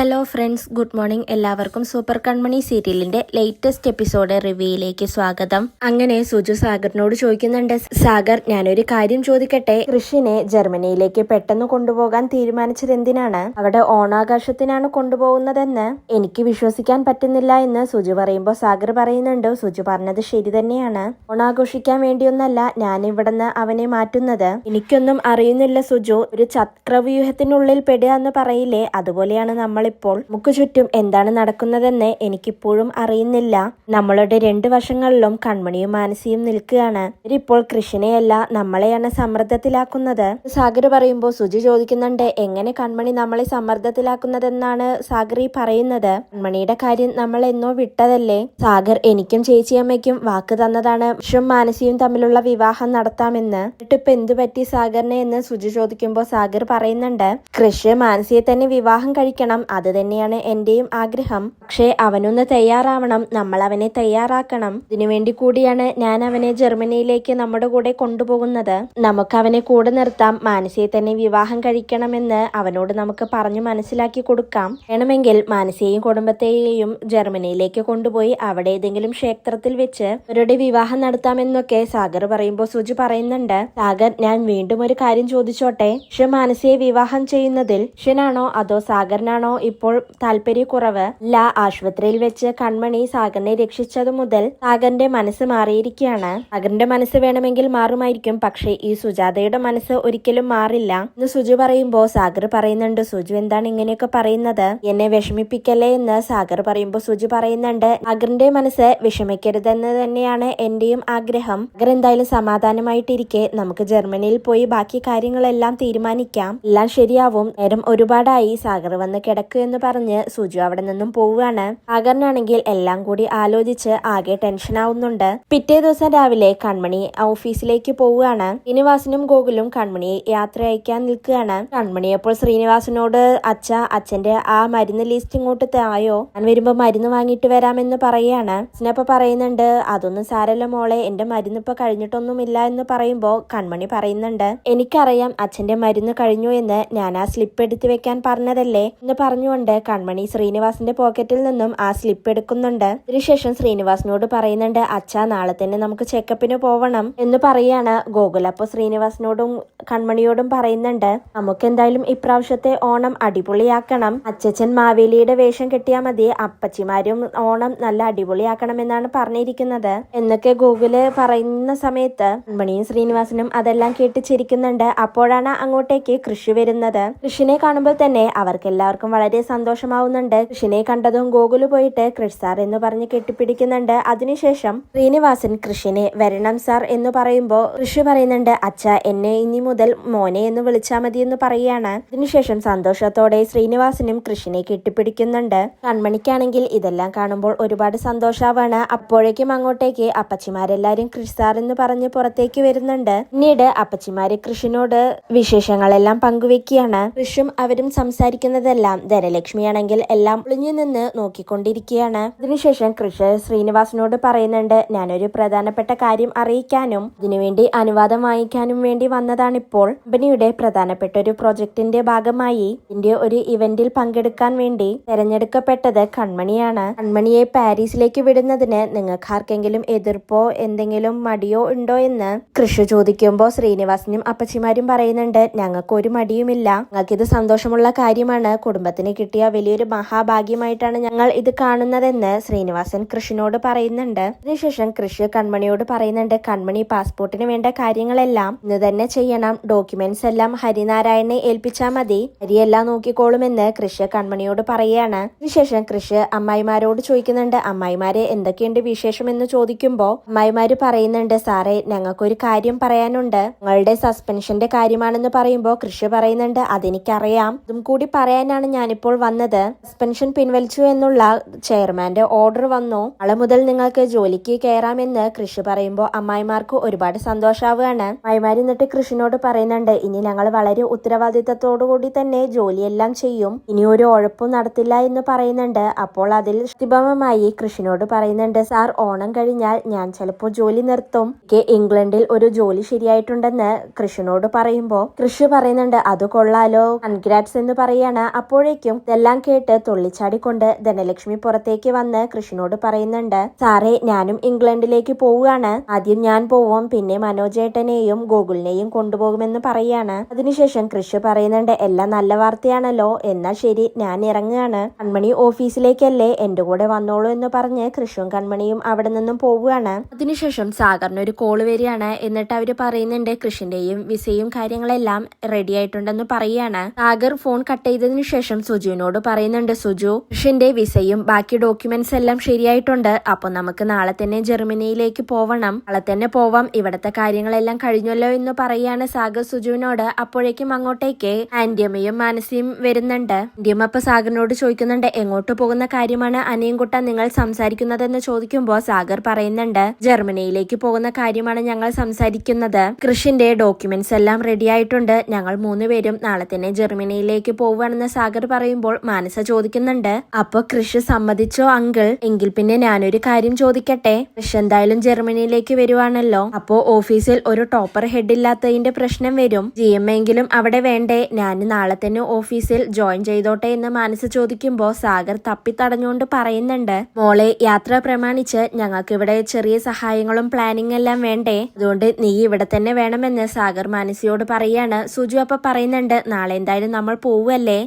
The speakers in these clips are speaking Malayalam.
Hello friends good morning. എല്ലാവർക്കും സൂപ്പർ കൺമണി സീരിയലിന്റെ ലേറ്റസ്റ്റ് എപ്പിസോഡ് റിവ്യൂയിലേക്ക് സ്വാഗതം. അങ്ങനെ സുജു സാഗറിനോട് ചോദിക്കുന്നുണ്ട് സാഗർ ഞാനൊരു കാര്യം ചോദിക്കട്ടെ? കൃഷിനെ ജർമ്മനിയിലേക്ക് പെട്ടെന്ന് കൊണ്ടുപോകാൻ തീരുമാനിച്ചത് എന്തിനാണ്? അവിടെ ഓണാകാശത്തിനാണ് കൊണ്ടുപോകുന്നതെന്ന് എനിക്ക് വിശ്വസിക്കാൻ പറ്റുന്നില്ല എന്ന് സുജു പറയുമ്പോൾ സാഗർ പറയുന്നുണ്ട് സുജു പറഞ്ഞത് ശരി തന്നെയാണ്. ഓണാഘോഷിക്കാൻ വേണ്ടിയൊന്നല്ല ഞാൻ ഇവിടുന്ന് അവനെ മാറ്റുന്നത്. എനിക്കൊന്നും അറിയുന്നില്ല സുജു. ഒരു ചക്രവ്യൂഹത്തിനുള്ളിൽ പെടുക എന്ന് പറയില്ലേ? അതുപോലെയാണ് നമ്മളിപ്പോൾ നമുക്ക് ചുറ്റും എന്താണ് നടക്കുന്നതെന്ന് എനിക്കിപ്പോഴും അറിയുന്നില്ല. നമ്മളുടെ രണ്ട് വശങ്ങളിലും കൺമണിയും മാനസിയും നിൽക്കുകയാണ്. ഇവരിപ്പോൾ കൃഷിനെയല്ല നമ്മളെയാണ് സമ്മർദ്ദത്തിലാക്കുന്നത്. സാഗർ പറയുമ്പോൾ സുജി ചോദിക്കുന്നുണ്ട് എങ്ങനെ കൺമണി നമ്മളെ സമ്മർദ്ദത്തിലാക്കുന്നതെന്നാണ് സാഗർ ഈ പറയുന്നത്? കൺമണിയുടെ കാര്യം നമ്മൾ എന്നോ വിട്ടതല്ലേ? സാഗർ എനിക്കും ചേച്ചിയമ്മയ്ക്കും വാക്ക് തന്നതാണ്. വിഷും മാനസിയും തമ്മിലുള്ള വിവാഹം നടത്താമെന്ന്. എന്നിട്ടിപ്പോ എന്തു പറ്റി സാഗറിനെ എന്ന് സുജി ചോദിക്കുമ്പോൾ സാഗർ പറയുന്നുണ്ട് കൃഷി മാനസിയെ തന്നെ വിവാഹം കഴിക്കണം. അത് തന്നെയാണ് എന്റെയും ആഗ്രഹം. പക്ഷേ അവനൊന്ന് തയ്യാറാവണം. നമ്മൾ അവനെ തയ്യാറാക്കണം. ഇതിനുവേണ്ടി കൂടിയാണ് ഞാൻ അവനെ ജർമ്മനിയിലേക്ക് നമ്മുടെ കൂടെ കൊണ്ടുപോകുന്നത്. നമുക്ക് അവനെ കൂടെ നിർത്താം. മാനസിയെ തന്നെ വിവാഹം കഴിക്കണമെന്ന് അവനോട് നമുക്ക് പറഞ്ഞു മനസ്സിലാക്കി കൊടുക്കാം. വേണമെങ്കിൽ മാനസിയെയും കുടുംബത്തെയും ജർമ്മനിയിലേക്ക് കൊണ്ടുപോയി അവിടെ ഏതെങ്കിലും ക്ഷേത്രത്തിൽ വെച്ച് അവരുടെ വിവാഹം നടത്താമെന്നൊക്കെ സാഗർ പറയുമ്പോൾ സുജി പറയുന്നുണ്ട്. സാഗർ ഞാൻ വീണ്ടും ഒരു കാര്യം ചോദിച്ചോട്ടെ? പക്ഷെ മാനസിയെ വിവാഹം ചെയ്യുന്നതിൽ ഷനാണോ അതോ സാഗറിനാണോ ഇപ്പോൾ താല്പര്യക്കുറവ് ലാ ആശുപത്രിയിൽ വെച്ച് കൺമണി സാഗറിനെ രക്ഷിച്ചതു മുതൽ സാഗറിന്റെ മനസ്സ് മാറിയിരിക്കുകയാണ്. സാഗറിന്റെ മനസ്സ് വേണമെങ്കിൽ മാറുമായിരിക്കും പക്ഷേ ഈ സുജാതയുടെ മനസ്സ് ഒരിക്കലും മാറില്ല. എന്ന് സുജു പറയുമ്പോ സാഗർ പറയുന്നുണ്ട് സുജു എന്താണ് ഇങ്ങനെയൊക്കെ പറയുന്നത്? എന്നെ വിഷമിപ്പിക്കല്ലേ എന്ന്? സാഗർ പറയുമ്പോൾ സുജു പറയുന്നുണ്ട് സാഗറിന്റെ മനസ്സ് വിഷമിക്കരുതെന്ന് തന്നെയാണ് എന്റെയും ആഗ്രഹം. സാഗർ എന്തായാലും സമാധാനമായിട്ടിരിക്കെ നമുക്ക് ജർമ്മനിയിൽ പോയി ബാക്കി കാര്യങ്ങളെല്ലാം തീരുമാനിക്കാം. എല്ലാം ശരിയാവും. നേരം ഒരുപാടായി സാഗർ വന്ന് കിടക്കൂ എന്ന് പറഞ്ഞ് സുജു അവിടെ നിന്നും പോവുകയാണ്. ആകറിനാണെങ്കിൽ എല്ലാം കൂടി ആലോചിച്ച് ആകെ ടെൻഷൻ ആവുന്നുണ്ട്. പിറ്റേ ദിവസം രാവിലെ കൺമണി ഓഫീസിലേക്ക് പോവുകയാണ്. ശ്രീനിവാസനും ഗോകുലും കൺമണിയെ യാത്ര അയക്കാൻ നിൽക്കുകയാണ്. കൺമണി അപ്പോൾ ശ്രീനിവാസനോട് അച്ഛ അച്ഛന്റെ ആ മരുന്ന് ലിസ്റ്റ് ഇങ്ങോട്ട് തായോ? ഞാൻ വരുമ്പോ മരുന്ന് വാങ്ങിയിട്ട് വരാമെന്ന് പറയുകയാണ് അച്ഛനപ്പ പറയുന്നുണ്ട് അതൊന്നും സാരല്ല മോളെ എന്റെ മരുന്ന് ഇപ്പൊ കഴിഞ്ഞിട്ടൊന്നുമില്ല എന്ന് പറയുമ്പോ കൺമണി പറയുന്നുണ്ട് എനിക്കറിയാം അച്ഛന്റെ മരുന്ന് കഴിഞ്ഞു എന്ന് ഞാൻ ആ സ്ലിപ്പ് എടുത്തു വെക്കാൻ പറഞ്ഞതല്ലേ? എന്ന് പറഞ്ഞുകൊണ്ട് കൺമണി ശ്രീനിവാസിന്റെ പോക്കറ്റിൽ നിന്നും ആ സ്ലിപ്പ് എടുക്കുന്നുണ്ട്. അതിനുശേഷം ശ്രീനിവാസിനോട് പറയുന്നുണ്ട് അച്ഛാ നാളെ തന്നെ നമുക്ക് ചെക്കപ്പിന് പോവണം എന്ന് പറയാണ് ഗോകുൽ. അപ്പൊ ശ്രീനിവാസിനോടും കൺമണിയോടും പറയുന്നുണ്ട് നമുക്ക് എന്തായാലും ഇപ്രാവശ്യത്തെ ഓണം അടിപൊളിയാക്കണം. അച്ചച്ചൻ മാവേലിയുടെ വേഷം കെട്ടിയാൽ മതി. അപ്പച്ചിമാരും ഓണം നല്ല അടിപൊളിയാക്കണം അടിപൊളിയാക്കണമെന്നാണ് പറഞ്ഞിരിക്കുന്നത്. എന്നൊക്കെ ഗോകുൽ പറയുന്ന സമയത്ത് കൺമണിയും ശ്രീനിവാസനും അതെല്ലാം കേട്ട് ചിരിക്കുന്നുണ്ട്. അപ്പോഴാണ് അങ്ങോട്ടേക്ക് കൃഷി വരുന്നത്. കൃഷിനെ കാണുമ്പോൾ തന്നെ അവർക്ക് എല്ലാവർക്കും വളരെ സന്തോഷമാവുന്നുണ്ട്. കൃഷിനെ കണ്ടതും ഗോകുൽ പോയിട്ട് കൃഷ് സാർ എന്ന് പറഞ്ഞ് കെട്ടിപ്പിടിക്കുന്നുണ്ട്. അതിനുശേഷം ശ്രീനിവാസൻ കൃഷിനെ വരണം സാർ എന്ന് പറയുമ്പോൾ കൃഷി പറയുന്നുണ്ട് അച്ഛ എന്നെ ഇനി മുതൽ മോനെ എന്ന് വിളിച്ചാൽ മതി എന്ന് പറയുകയാണ് അതിനുശേഷം സന്തോഷത്തോടെ ശ്രീനിവാസനും കൃഷിനെ കെട്ടിപ്പിടിക്കുന്നുണ്ട്. കൺമണിക്കാണെങ്കിൽ ഇതെല്ലാം കാണുമ്പോൾ ഒരുപാട് സന്തോഷാവാണ്. അപ്പോഴേക്കും അങ്ങോട്ടേക്ക് അപ്പച്ചിമാരെല്ലാരും കൃഷി സാർ എന്ന് പറഞ്ഞ് പുറത്തേക്ക് വരുന്നുണ്ട്. പിന്നീട് അപ്പച്ചിമാര് കൃഷിനോട് വിശേഷങ്ങളെല്ലാം പങ്കുവെക്കുകയാണ്. കൃഷും അവരും സംസാരിക്കുന്നതെല്ലാം ധനലക്ഷ്മിയാണെങ്കിൽ എല്ലാം ഒളിഞ്ഞു നിന്ന് നോക്കിക്കൊണ്ടിരിക്കുകയാണ്. അതിനുശേഷം കൃഷ ശ്രീനിവാസനോട് പറയുന്നുണ്ട് ഞാനൊരു പ്രധാനപ്പെട്ട കാര്യം അറിയിക്കാനും ഇതിനുവേണ്ടി അനുവാദം വാങ്ങിക്കാനും വേണ്ടി വന്നതാണിപ്പോൾ കമ്പനിയുടെ പ്രധാനപ്പെട്ട ഒരു പ്രൊജക്ടിന്റെ ഭാഗമായി ഇതിന്റെ ഒരു ഇവന്റിൽ പങ്കെടുക്കാൻ വേണ്ടി തെരഞ്ഞെടുക്കപ്പെട്ടത് കൺമണിയാണ്. കൺമണിയെ പാരീസിലേക്ക് വിടുന്നതിന് നിങ്ങൾക്ക് ആർക്കെങ്കിലും എതിർപ്പോ എന്തെങ്കിലും മടിയോ ഉണ്ടോ എന്ന് കൃഷി ചോദിക്കുമ്പോൾ ശ്രീനിവാസനും അപ്പച്ചിമാരും പറയുന്നുണ്ട് ഞങ്ങൾക്ക് ഒരു മടിയുമില്ല. ഞങ്ങൾക്ക് ഇത് സന്തോഷമുള്ള കാര്യമാണ്. കുടുംബത്തിന് കിട്ടിയ വലിയൊരു മഹാഭാഗ്യമായിട്ടാണ് ഞങ്ങൾ ഇത് കാണുന്നതെന്ന് ശ്രീനിവാസൻ കൃഷിനോട് പറയുന്നുണ്ട്. അതിനുശേഷം കൃഷി കൺമണിയോട് പറയുന്നുണ്ട് കൺമണി പാസ്പോർട്ടിന് വേണ്ട കാര്യങ്ങളെല്ലാം ഇന്ന് തന്നെ ചെയ്യണം. ഡോക്യുമെന്റ്സ് എല്ലാം ഹരിനാരായണനെ ഏൽപ്പിച്ചാൽ മതി. ഹരിയെല്ലാം നോക്കിക്കോളുമെന്ന് കൃഷി കൺമണിയോട് പറയുകയാണ്. അതിനുശേഷം കൃഷി അമ്മായിമാരോട് ചോദിക്കുന്നുണ്ട് അമ്മായിമാരെ എന്തൊക്കെയുണ്ട് വിശേഷം? എന്ന് ചോദിക്കുമ്പോൾ അമ്മായിമാര് പറയുന്നുണ്ട് സാറേ ഞങ്ങൾക്കൊരു കാര്യം പറയാനുണ്ട്. ഞങ്ങളുടെ സസ്പെൻഷന്റെ കാര്യമാണെന്ന് പറയുമ്പോൾ കൃഷി പറയുന്നുണ്ട് അതെനിക്കറിയാം. ഇതും കൂടി പറയാനാണ് ഞാനിപ്പോൾ വന്നത് സസ്പെൻഷൻ പിൻവലിച്ചു എന്നുള്ള ചെയർമാന്റെ ഓർഡർ വന്നു. നാളെ മുതൽ നിങ്ങൾക്ക് ജോലിക്ക് കയറാമെന്ന് കൃഷി പറയുമ്പോൾ അമ്മായിമാർക്ക് ഒരുപാട് സന്തോഷാവുകയാണ്. അമ്മായിമാർ എന്നിട്ട് കൃഷിനോട് പറയുന്നുണ്ട് ഇനി ഞങ്ങൾ വളരെ ഉത്തരവാദിത്തത്തോടു കൂടി തന്നെ ജോലിയെല്ലാം ചെയ്യും. ഇനി ഒരു ഉഴപ്പും നടത്തില്ല എന്ന് പറയുന്നുണ്ട്. അപ്പോൾ അതിൽ സ്ഥിഭമായി കൃഷിനോട് പറയുന്നുണ്ട് സാർ ഓണം കഴിഞ്ഞാൽ ഞാൻ ചിലപ്പോൾ ജോലി നിർത്തും. ഇംഗ്ലണ്ടിൽ ഒരു ജോലി ശരിയായിട്ടുണ്ടെന്ന് കൃഷിനോട് പറയുമ്പോൾ കൃഷി പറയുന്നുണ്ട് അത് കൊള്ളാലോ. കൺഗ്രാറ്റ്സ് എന്ന് പറയാണ്. അപ്പോഴേക്കും പറയുമ്പോഴേക്കും ഇതെല്ലാം കേട്ട് തുള്ളിച്ചാടിക്കൊണ്ട് ധനലക്ഷ്മി പുറത്തേക്ക് വന്ന് കൃഷ്ണനോട് പറയുന്നുണ്ട് സാറേ ഞാനും ഇംഗ്ലണ്ടിലേക്ക് പോവുകയാണ്. ആദ്യം ഞാൻ പോവും പിന്നെ മനോജേട്ടനെയും ഗോകുലിനെയും കൊണ്ടുപോകുമെന്ന് പറയാണ്. അതിനുശേഷം കൃഷി പറയുന്നുണ്ട് എല്ലാം നല്ല വാർത്തയാണല്ലോ എന്നാ ശരി ഞാൻ ഇറങ്ങുകയാണ്. കൺമണി ഓഫീസിലേക്കല്ലേ എന്റെ കൂടെ വന്നോളൂ എന്ന് പറഞ്ഞ് കൃഷും കൺമണിയും അവിടെ നിന്നും പോവുകയാണ്. അതിനുശേഷം സാഗറിന് ഒരു കോൾ വരികയാണ്. എന്നിട്ട് അവർ പറയുന്നുണ്ട് കൃഷിന്റെയും വിസയും കാര്യങ്ങളെല്ലാം റെഡി ആയിട്ടുണ്ടെന്ന് പറയാണ്. സാഗർ ഫോൺ കട്ട് ചെയ്തതിനു ശേഷം സുജുവിനോട് പറയുന്നുണ്ട് സുജു കൃഷിന്റെ വിസയും ബാക്കി ഡോക്യുമെന്റ്സ് എല്ലാം ശരിയായിട്ടുണ്ട്. അപ്പൊ നമുക്ക് നാളെ തന്നെ ജർമ്മനിയിലേക്ക് പോവണം. നാളെ തന്നെ പോവാം. ഇവിടത്തെ കാര്യങ്ങളെല്ലാം കഴിഞ്ഞല്ലോ എന്ന് പറയാണ് സാഗർ സുജുവിനോട്. അപ്പോഴേക്കും അങ്ങോട്ടേക്ക് ആന്റിയമ്മയും മാനസിയും വരുന്നുണ്ട്. ആന്റിയമ്മ അപ്പൊ സാഗറിനോട് ചോദിക്കുന്നുണ്ട് എങ്ങോട്ട് പോകുന്ന കാര്യമാണ് അനിയൻകുട്ട നിങ്ങൾ സംസാരിക്കുന്നതെന്ന് ചോദിക്കുമ്പോൾ സാഗർ പറയുന്നുണ്ട് ജർമ്മനിയിലേക്ക് പോകുന്ന കാര്യമാണ് ഞങ്ങൾ സംസാരിക്കുന്നത്. കൃഷിന്റെ ഡോക്യുമെന്റ്സ് എല്ലാം റെഡി ആയിട്ടുണ്ട്. ഞങ്ങൾ മൂന്നുപേരും നാളെ തന്നെ ജർമ്മനിയിലേക്ക് പോവുകയാണെന്ന് സാഗർ പറയുമ്പോൾ മാനസ ചോദിക്കുന്നുണ്ട് അപ്പൊ കൃഷ് സമ്മതിച്ചോ അങ്കിൾ? എങ്കിൽ പിന്നെ ഞാനൊരു കാര്യം ചോദിക്കട്ടെ? കൃഷ് എന്തായാലും ജർമ്മനിയിലേക്ക് വരുവാണല്ലോ. അപ്പോ ഓഫീസിൽ ഒരു ടോപ്പർ ഹെഡ് ഇല്ലാത്തതിന്റെ പ്രശ്നം വരും. ജി എം എങ്കിലും അവിടെ വേണ്ടേ? ഞാൻ നാളെ തന്നെ ഓഫീസിൽ ജോയിൻ ചെയ്തോട്ടെ എന്ന് മാനസ ചോദിക്കുമ്പോ സാഗർ തപ്പി തടഞ്ഞുകൊണ്ട് പറയുന്നുണ്ട് മോളെ യാത്ര പ്രമാണിച്ച് ഞങ്ങൾക്ക് ഇവിടെ ചെറിയ സഹായങ്ങളും പ്ലാനിംഗ് എല്ലാം വേണ്ടേ? അതുകൊണ്ട് നീ ഇവിടെ തന്നെ വേണമെന്ന് സാഗർ മാനസിയോട് പറയാണ്. സുജു അപ്പൊ പറയുന്നുണ്ട് നാളെ എന്തായാലും നമ്മൾ പോവല്ലേ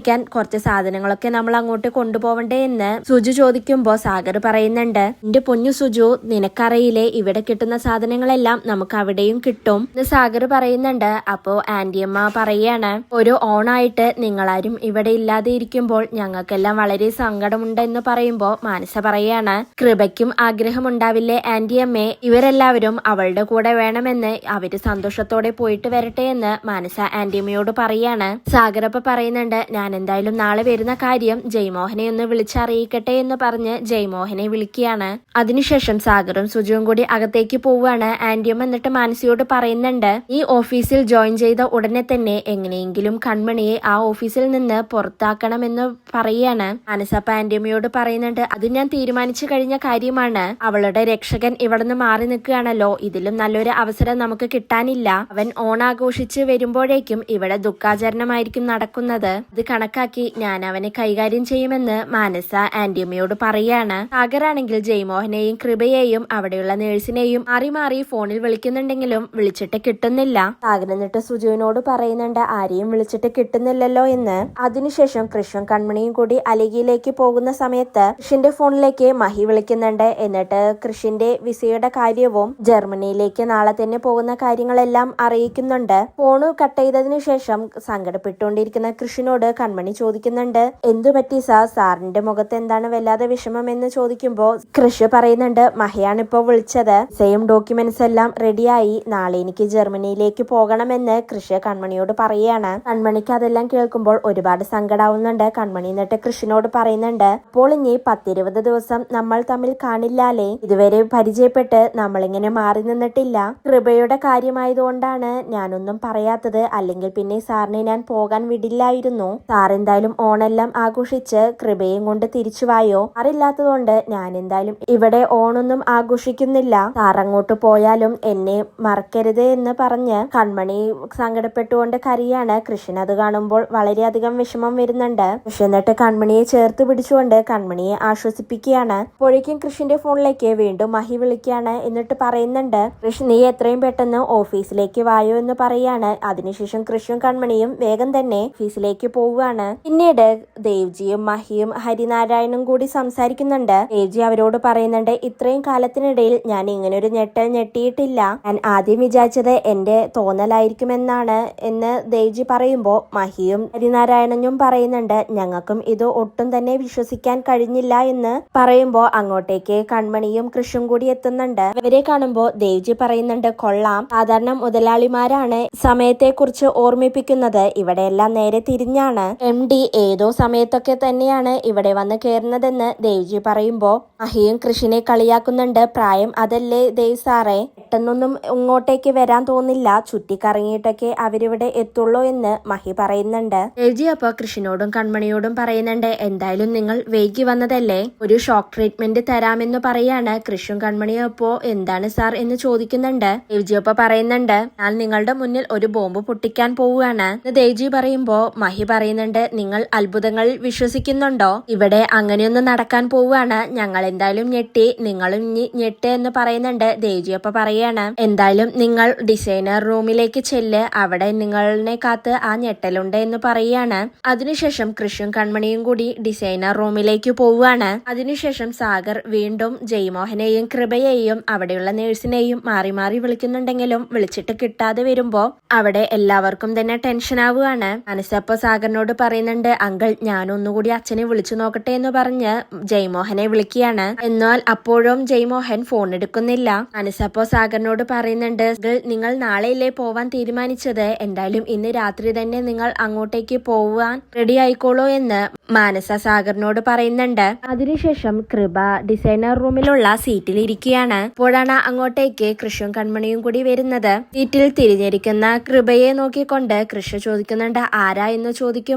ഓണാഘോഷിക്കാൻ കുറച്ച് സാധനങ്ങളൊക്കെ നമ്മൾ അങ്ങോട്ട് കൊണ്ടുപോവണ്ടേ എന്ന് സുജു ചോദിക്കുമ്പോ സാഗർ പറയുന്നുണ്ട് എന്റെ പൊന്നു സുജു നിനക്കറിയില്ലേ ഇവിടെ കിട്ടുന്ന സാധനങ്ങളെല്ലാം നമുക്ക് അവിടെയും കിട്ടും. എന്ന് സാഗർ പറയുന്നുണ്ട്. അപ്പോ ആന്റിയമ്മ പറയാണ് ഒരു ഓണായിട്ട് നിങ്ങളാരും ഇവിടെ ഇല്ലാതെ ഇരിക്കുമ്പോൾ ഞങ്ങൾക്കെല്ലാം വളരെ സങ്കടമുണ്ട് എന്ന് പറയുമ്പോ മാനസ പറയാണ് കൃപയ്ക്കും ആഗ്രഹമുണ്ടാവില്ലേ ആന്റിയമ്മേ ഇവരെല്ലാവരും അവളുടെ കൂടെ വേണമെന്ന് അവർ സന്തോഷത്തോടെ പോയിട്ട് വരട്ടെ എന്ന് മാനസ ആന്റിയമ്മയോട് പറയാണ്. സാഗരപ്പ പറയുന്നുണ്ട് ഞാൻ എന്തായാലും നാളെ വരുന്ന കാര്യം ജയ്മോഹനെ ഒന്ന് വിളിച്ചറിയിക്കട്ടെ എന്ന് പറഞ്ഞ് ജയ്മോഹനെ വിളിക്കുകയാണ്. അതിനുശേഷം സാഗറും സുജുവും കൂടി അകത്തേക്ക് പോവുകയാണ്. ആന്റിയും എന്നിട്ട് മാനസിയോട് പറയുന്നുണ്ട് ഈ ഓഫീസിൽ ജോയിൻ ചെയ്ത ഉടനെ തന്നെ എങ്ങനെയെങ്കിലും കൺമണിയെ ആ ഓഫീസിൽ നിന്ന് പുറത്താക്കണം എന്ന് പറയാണ് മാനസപ്പ ആന്റിയമ്മയോട് പറയുന്നുണ്ട് അത് ഞാൻ തീരുമാനിച്ചു കഴിഞ്ഞ കാര്യമാണ്. അവളുടെ രക്ഷകൻ ഇവിടെ നിന്ന് മാറി നിൽക്കുകയാണല്ലോ. ഇതിലും നല്ലൊരു അവസരം നമുക്ക് കിട്ടാനില്ല. അവൻ ഓണാഘോഷിച്ച് വരുമ്പോഴേക്കും ഇവിടെ ദുഃഖാചരണമായിരിക്കും നടക്കുന്നത്. ഇത് കണക്കാക്കി ഞാൻ അവനെ കൈകാര്യം ചെയ്യുമെന്ന് മാനസ ആന്റിയമ്മയോട് പറയാണ്. സാഗറാണെങ്കിൽ ജയ്മോഹനെയും കൃപയെയും അവിടെയുള്ള നേഴ്സിനെയും മാറി മാറി ഫോണിൽ വിളിക്കുന്നുണ്ടെങ്കിലും വിളിച്ചിട്ട് കിട്ടുന്നില്ല. സാഗർ എന്നിട്ട് സുജുവിനോട് പറയുന്നുണ്ട് ആരെയും വിളിച്ചിട്ട് കിട്ടുന്നില്ലല്ലോ എന്ന്. അതിനുശേഷം കൃഷ്ണൻ കൺമണിയും കൂടി അലിഗിയിലേക്ക് പോകുന്ന സമയത്ത് കൃഷിന്റെ ഫോണിലേക്ക് മഹി വിളിക്കുന്നുണ്ട്. എന്നിട്ട് കൃഷിന്റെ വിസയുടെ കാര്യവും ജർമ്മനിയിലേക്ക് നാളെ തന്നെ പോകുന്ന കാര്യങ്ങളെല്ലാം അറിയിക്കുന്നുണ്ട്. ഫോണ് കട്ട് ചെയ്തതിനു ശേഷം സങ്കടപ്പെട്ടുകൊണ്ടിരിക്കുന്ന കൃഷിനോട് കൺമണി ചോദിക്കുന്നുണ്ട് എന്തു പറ്റി സാർ സാറിന്റെ മുഖത്ത് എന്താണ് വല്ലാതെ വിഷമം എന്ന് ചോദിക്കുമ്പോൾ കൃഷി പറയുന്നുണ്ട് മഹയാണ് ഇപ്പോൾ വിളിച്ചത്. സെയിം ഡോക്യുമെന്റ്സ് എല്ലാം റെഡിയായി നാളെ എനിക്ക് ജർമ്മനിയിലേക്ക് പോകണമെന്ന് കൃഷി കൺമണിയോട് പറയുകയാണ്. കൺമണിക്ക് അതെല്ലാം കേൾക്കുമ്പോൾ ഒരുപാട് സങ്കടാവുന്നുണ്ട്. കൺമണി എന്നിട്ട് കൃഷിനോട് പറയുന്നുണ്ട് അപ്പോൾ ഇനി പത്തിരുപത് ദിവസം നമ്മൾ തമ്മിൽ കാണില്ലാലേ? ഇതുവരെ പരിചയപ്പെട്ട് നമ്മളിങ്ങനെ മാറി നിന്നിട്ടില്ല. കൃപയുടെ കാര്യമായതുകൊണ്ടാണ് ഞാനൊന്നും പറയാത്തത്. അല്ലെങ്കിൽ പിന്നെ സാറിനെ ഞാൻ പോകാൻ വിടില്ലായിരുന്നു. സാർ എന്തായാലും ഓണെല്ലാം ആഘോഷിച്ച് കൃപയും കൊണ്ട് തിരിച്ചു വായോ അറിയില്ലാത്തതുകൊണ്ട് ഞാൻ എന്തായാലും ഇവിടെ ഓണൊന്നും ആഘോഷിക്കുന്നില്ല. സാർ അങ്ങോട്ട് പോയാലും എന്നെ മറക്കരുത് എന്ന് പറഞ്ഞ് കൺമണി സങ്കടപ്പെട്ടുകൊണ്ട് കരയാണ്. കൃഷ്ണൻ അത് കാണുമ്പോൾ വളരെയധികം വിഷമം വരുന്നുണ്ട്. കൃഷ്ണൻ എന്നിട്ട് കൺമണിയെ ചേർത്ത് പിടിച്ചുകൊണ്ട് കൺമണിയെ ആശ്വസിപ്പിക്കുകയാണ്. അപ്പോഴേക്കും കൃഷിന്റെ ഫോണിലേക്ക് വീണ്ടും മഹി വിളിക്കുകയാണ് എന്നിട്ട് പറയുന്നുണ്ട് കൃഷ് നീ എത്രയും പെട്ടെന്ന് ഓഫീസിലേക്ക് വായോ എന്ന് പറയാണ്. അതിനുശേഷം കൃഷിയും കൺമണിയും വേഗം തന്നെ ഓഫീസിലേക്ക് പോവുകയാണ്. പിന്നീട് ദേവ്ജിയും മഹിയും ഹരിനാരായണും കൂടി സംസാരിക്കുന്നുണ്ട്. ദേവ്ജി അവരോട് പറയുന്നുണ്ട് ഇത്രയും കാലത്തിനിടയിൽ ഞാൻ ഇങ്ങനെ ഒരു ഞെട്ടൽ ഞെട്ടിയിട്ടില്ല. ഞാൻ ആദ്യം വിചാരിച്ചത് എന്റെ തോന്നലായിരിക്കുമെന്നാണ് എന്ന് ദേവ്ജി പറയുമ്പോൾ മഹിയും ഹരിനാരായണനും പറയുന്നുണ്ട് ഞങ്ങൾക്കും ഇത് ഒട്ടും തന്നെ വിശ്വസിക്കാൻ കഴിഞ്ഞില്ല എന്ന് പറയുമ്പോൾ അങ്ങോട്ടേക്ക് കൺമണിയും കൃഷും കൂടി എത്തുന്നുണ്ട്. ഇവരെ കാണുമ്പോൾ ദേവ്ജി പറയുന്നുണ്ട് കൊള്ളാം. സാധാരണ മുതലാളിമാരാണ് സമയത്തെക്കുറിച്ച് ഓർമ്മിപ്പിക്കുന്നത്. ഇവിടെയെല്ലാം നേരെ തിരിഞ്ഞാണ്. എം ഡി ഏതോ സമയത്തൊക്കെ തന്നെയാണ് ഇവിടെ വന്ന് കയറുന്നതെന്ന് ദേവ്ജി പറയുമ്പോൾ മഹിയും കൃഷിനെ കളിയാക്കുന്നുണ്ട്. പ്രായം അതല്ലേ ദേവ് സാറേ. പെട്ടെന്നൊന്നും ഇങ്ങോട്ടേക്ക് വരാൻ തോന്നില്ല. ചുറ്റിക്കറങ്ങിയിട്ടൊക്കെ അവരിവിടെ എത്തുള്ളൂ എന്ന് മഹി പറയുന്നുണ്ട്. ദേവ്ജി അപ്പൊ കൃഷിനോടും കൺമണിയോടും പറയുന്നുണ്ട് എന്തായാലും നിങ്ങൾ വൈകി വന്നതല്ലേ? ഒരു ഷോക്ക് ട്രീറ്റ്മെന്റ് തരാമെന്ന് പറയാണ്. കൃഷും കൺമണിയും അപ്പോ എന്താണ് സാർ എന്ന് ചോദിക്കുന്നുണ്ട്. ദേവ്ജി അപ്പൊ പറയുന്നുണ്ട് ഞാൻ നിങ്ങളുടെ മുന്നിൽ ഒരു ബോംബ് പൊട്ടിക്കാൻ പോവുകയാണ്. ദേവ്ജി പറയുമ്പോ മഹി പറയുന്നുണ്ട് പറയുന്നുണ്ട്. നിങ്ങൾ അത്ഭുതങ്ങളിൽ വിശ്വസിക്കുന്നുണ്ടോ? ഇവിടെ അങ്ങനെയൊന്നും നടക്കാൻ പോവുകയാണ്. ഞങ്ങൾ എന്തായാലും ഞെട്ടി. നിങ്ങളും ഞെട്ട് എന്ന് പറയുന്നുണ്ട്. ദേവിജിയപ്പ പറയാണ് എന്തായാലും നിങ്ങൾ ഡിസൈനർ റൂമിലേക്ക് ചെല്ല്. അവിടെ നിങ്ങളെ കാത്ത് ആ ഞെട്ടലുണ്ട് എന്ന് പറയാണ് അതിനുശേഷം കൃഷും കൺമണിയും കൂടി ഡിസൈനർ റൂമിലേക്ക് പോവുകയാണ്. അതിനുശേഷം സാഗർ വീണ്ടും ജയ്മോഹനെയും കൃപയെയും അവിടെയുള്ള നേഴ്സിനെയും മാറി മാറി വിളിക്കുന്നുണ്ടെങ്കിലും വിളിച്ചിട്ട് കിട്ടാതെ വരുമ്പോ അവിടെ എല്ലാവർക്കും തന്നെ ടെൻഷൻ ആവുകയാണ്. മനസ്സപ്പോ സാഗറിനോട് പറയുന്നുണ്ട് അങ്കിൾ ഞാൻ ഒന്നുകൂടി അച്ഛനെ വിളിച്ചു നോക്കട്ടെ എന്ന് പറഞ്ഞ് ജയ്മോഹനെ വിളിക്കുകയാണ്. എന്നാൽ അപ്പോഴും ജയ്മോഹൻ ഫോൺ എടുക്കുന്നില്ല. മനസ്സപ്പോ സാഗറിനോട് പറയുന്നുണ്ട് "അങ്കിൾ, നിങ്ങൾ നാളെയല്ലേ പോവാൻ തീരുമാനിച്ചത്? എന്തായാലും ഇന്ന് രാത്രി തന്നെ നിങ്ങൾ അങ്ങോട്ടേക്ക് പോവാൻ റെഡി ആയിക്കോളൂ എന്ന് മാനസ സാഗറിനോട് പറയുന്നുണ്ട്. അതിനുശേഷം കൃപ ഡിസൈനർ റൂമിലുള്ള സീറ്റിൽ ഇരിക്കുകയാണ്. അപ്പോഴാണ് അങ്ങോട്ടേക്ക് കൃഷും കൺമണിയും കൂടി വരുന്നത്. സീറ്റിൽ തിരിഞ്ഞിരിക്കുന്ന കൃപയെ നോക്കിക്കൊണ്ട് കൃഷ ചോദിക്കുന്നുണ്ട് ആരാ? എന്ന്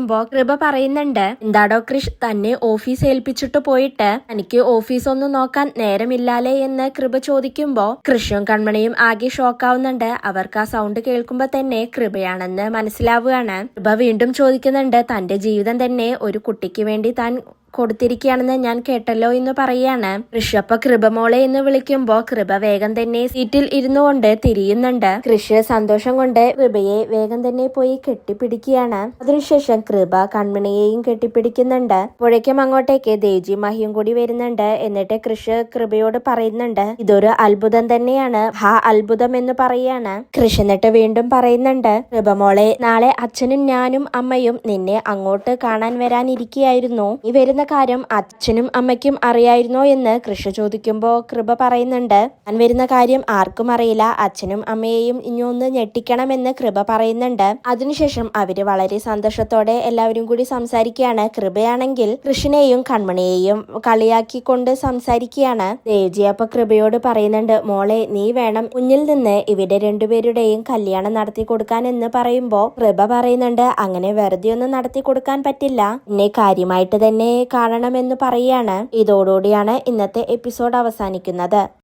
ചോദിക്കുമ്പോ കൃപ പറയുന്നുണ്ട്. എന്താടോ കൃഷ് തന്നെ ഓഫീസ് ഏൽപ്പിച്ചിട്ട് പോയിട്ട് എനിക്ക് ഓഫീസ് ഒന്നും നോക്കാൻ നേരമില്ലാലേ എന്ന് കൃപ ചോദിക്കുമ്പോ കൃഷും കൺമണിയും ആകെ ഷോക്കാവുന്നുണ്ട്. അവർക്ക് ആ സൗണ്ട് കേൾക്കുമ്പോ തന്നെ കൃപയാണെന്ന് മനസ്സിലാവുകയാണ്. കൃപ വീണ്ടും ചോദിക്കുന്നുണ്ട് തന്റെ ജീവിതം തന്നെ ഒരു കുട്ടിക്ക് വേണ്ടി താൻ കൊടുത്തിരിക്കുകയാണെന്ന് ഞാൻ കേട്ടല്ലോ എന്ന് പറയാണ്. ഋഷപ്പ കൃപമോളെ എന്ന് വിളിക്കുമ്പോ കൃപ വേഗം തന്നെ സീറ്റിൽ ഇരുന്നു കൊണ്ട് തിരിയുന്നുണ്ട്. കൃഷ് സന്തോഷം കൊണ്ട് കൃപയെ വേഗം തന്നെ പോയി കെട്ടിപ്പിടിക്കുകയാണ്. അതിനുശേഷം കൃപ കൺമണിയെയും കെട്ടിപ്പിടിക്കുന്നുണ്ട്. പുഴയ്ക്കും അങ്ങോട്ടേക്ക് ദേജി മഹിയും കൂടി വരുന്നുണ്ട്. എന്നിട്ട് കൃഷ് കൃപയോട് പറയുന്നുണ്ട്. ഇതൊരു അത്ഭുതം തന്നെയാണ്. ഹാ അത്ഭുതം എന്ന് പറയാണ്. കൃഷ് എന്നിട്ട് വീണ്ടും പറയുന്നുണ്ട്. കൃപമോളെ നാളെ അച്ഛനും ഞാനും അമ്മയും നിന്നെ അങ്ങോട്ട് കാണാൻ വരാനിരിക്കുകയായിരുന്നു. ഈ വരുന്ന കാര്യം അച്ഛനും അമ്മയ്ക്കും അറിയായിരുന്നോ എന്ന് കൃഷ ചോദിക്കുമ്പോൾ കൃപ പറയുന്നുണ്ട്. താൻ വരുന്ന കാര്യം ആർക്കും അറിയില്ല. അച്ഛനും അമ്മയെയും ഇനിയൊന്ന് ഞെട്ടിക്കണമെന്ന് കൃപ പറയുന്നുണ്ട്. അതിനുശേഷം അവർ വളരെ സന്തോഷത്തോടെ എല്ലാവരും കൂടി സംസാരിക്കുകയാണ്. കൃപയാണെങ്കിൽ കൃഷ്ണനെയും കൺമണിയെയും കളിയാക്കിക്കൊണ്ട് സംസാരിക്കുകയാണ്. ദേവജി അപ്പൊ കൃപയോട് പറയുന്നുണ്ട് മോളെ നീ വേണം കുഞ്ഞിൽ നിന്ന് ഇവിടെ രണ്ടുപേരുടെയും കല്യാണം നടത്തി കൊടുക്കാൻ എന്ന് പറയുമ്പോൾ കൃപ പറയുന്നുണ്ട് അങ്ങനെ വെറുതെ ഒന്നും നടത്തി കൊടുക്കാൻ പറ്റില്ല. എന്നെ കാര്യമായിട്ട് തന്നെ കാണണമെന്ന് പറയുകയാണ് ഇതോടുകൂടിയാണ് ഇന്നത്തെ എപ്പിസോഡ് അവസാനിക്കുന്നത്.